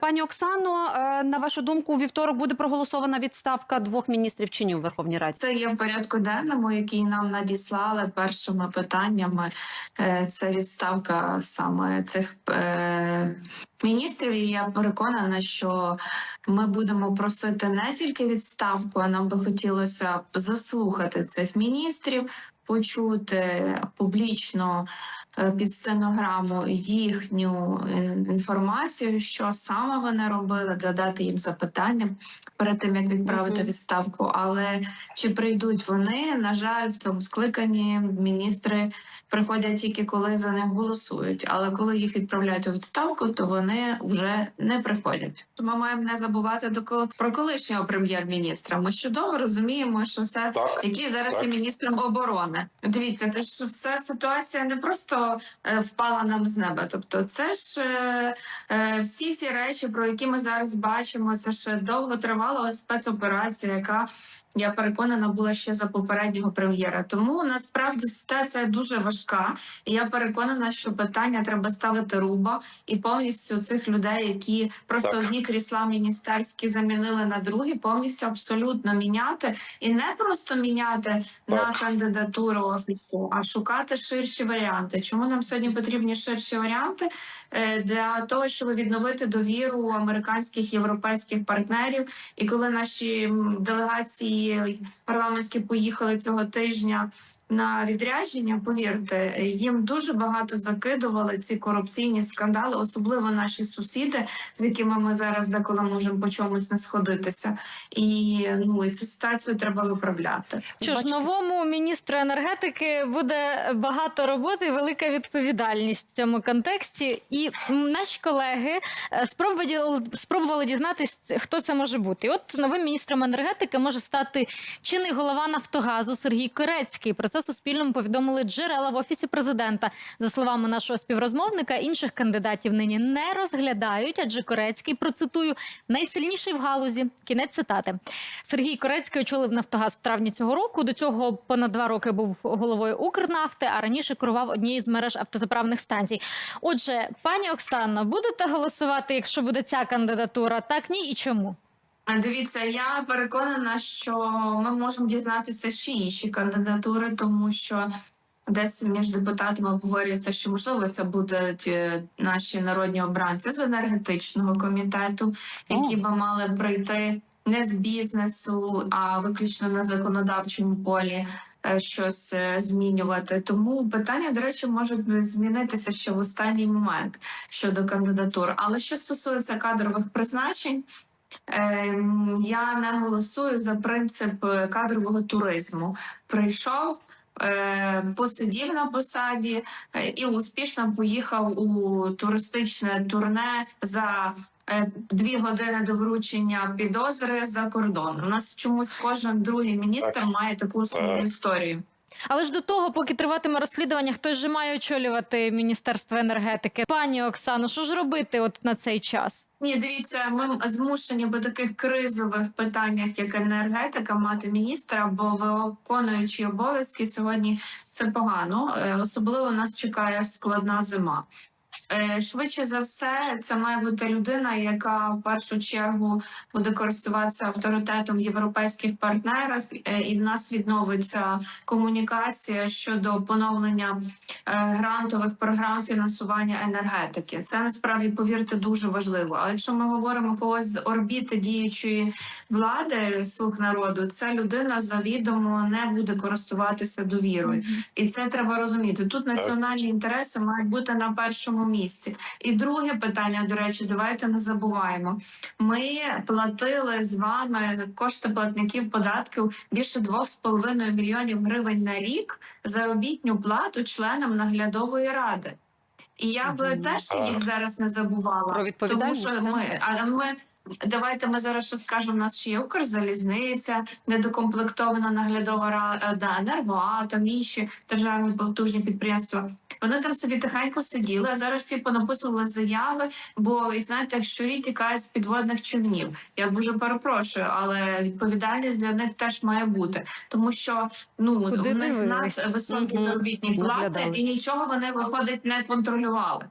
Пані Оксано, е, на вашу думку, у вівторок буде проголосована відставка двох міністрів чи ні у Верховній Раді? Це є в порядку денному, який нам надіслали першими питаннями. Е, Це відставка саме цих е, міністрів. І я переконана, що ми будемо просити не тільки відставку, а нам би хотілося заслухати цих міністрів, почути публічно. Е, Під стенограму їхню інформацію, що саме вони робили, задати їм запитання перед тим як відправити відставку. Але чи прийдуть вони? На жаль, в цьому скликанні міністри приходять тільки коли за них голосують. Але коли їх відправляють у відставку, то вони вже не приходять. Ми маємо не забувати до ко- про колишнього прем'єр-міністра. Ми чудово розуміємо, що це Так, який зараз так. є міністром оборони. Дивіться, це ж все ситуація не просто е, впала нам з неба. Тобто, це ж е, е, всі ці речі, про які ми зараз бачимо, це ж довготривала спецоперація, яка я переконана була ще за попереднього прем'єра. Тому насправді ситуація дуже важка, і я переконана, що питання треба ставити руба і повністю цих людей, які просто Так. одні крісла міністерські замінили на другі, повністю абсолютно міняти і не просто міняти на кандидатуру офісу, а шукати ширші варіанти. Чому нам сьогодні потрібні ширші варіанти? Е, Для того, щоб відновити довіру американських європейських партнерів. І коли наші м, парламентські поїхали цього тижня. На відрядження, повірте, їм дуже багато закидували ці корупційні скандали, особливо наші сусіди, з якими ми зараз деколи можемо по чомусь не сходитися. І ну і цю ситуацію треба виправляти. Що ж, новому міністру енергетики буде багато роботи і велика відповідальність в цьому контексті. І наші колеги е, спробували, спробували дізнатись, хто це може бути. І от новим міністром енергетики може стати чинний голова Нафтогазу Сергій Корецький. Про це Суспільному повідомили джерела в офісі президента. За словами нашого співрозмовника, інших кандидатів нині не розглядають, адже Корецький процитую найсильніший в галузі. Кінець цитати. Сергій Корецький очолив Нафтогаз в травні цього року. До цього понад два роки був головою Укрнафти, а раніше керував однією з мереж автозаправних станцій. Отже, пані Оксано, будете голосувати, якщо буде ця кандидатура? Так ні і чому? Дивіться, я переконана, що ми можемо дізнатися ще інші кандидатури, тому що десь між депутатами обговорюється, що можливо це будуть е, наші народні обранці з енергетичного комітету, які би мали прийти не з бізнесу, а виключно на законодавчому полі. е, Щось е, змінювати, тому питання, до речі, можуть змінитися ще в останній момент щодо кандидатур. Але що стосується кадрових призначень, Я не голосую за принцип е, кадрового туризму. Прийшов, е, посидів на посаді е, і успішно поїхав у туристичне турне за дві години до вручення підозри за кордон. У нас чомусь кожен другий міністр має таку Так. історію. Але ж до того, поки триватиме розслідування, хтось же має очолювати міністерство енергетики. Пані Оксано, що ж робити от на цей час? Ні, дивіться, ми змушені по таких кризових питаннях, як енергетика, мати міністра, бо виконуючи обов'язки сьогодні це погано. Е, Особливо нас чекає складна зима. Е, Швидше за все, це має бути людина, яка в першу чергу буде користуватися авторитетом в європейських партнерах, е, і в нас відновиться комунікація щодо поновлення е, грантових програм фінансування енергетики. Це насправді повірте дуже важливо. Але якщо ми говоримо когось з орбіти діючої влади слуг народу, це людина завідомо не буде користуватися довірою, і це треба розуміти. Тут національні інтереси мають бути на першому місці. І друге питання, до речі, давайте не забуваємо. Ми платили з вами кошти платників податків більше 2,5 мільйонів гривень на рік заробітню плату членам наглядової ради. І я би Мгм. теж їх зараз не забувала. Про Тому що ми, але ми давайте ми зараз ще скажемо. У нас ще є Укрзалізниця, недокомплектована наглядова рада, енергоатом, інші державні потужні підприємства. Вони там собі тихенько сиділи, а зараз всі понаписували заяви. Бо і знаєте, як щурі тікають з підводних човнів. Я дуже перепрошую, але відповідальність для них теж має бути, тому що ну Куди у них нас високі заробітні плати, і нічого вони виходить не контролювали.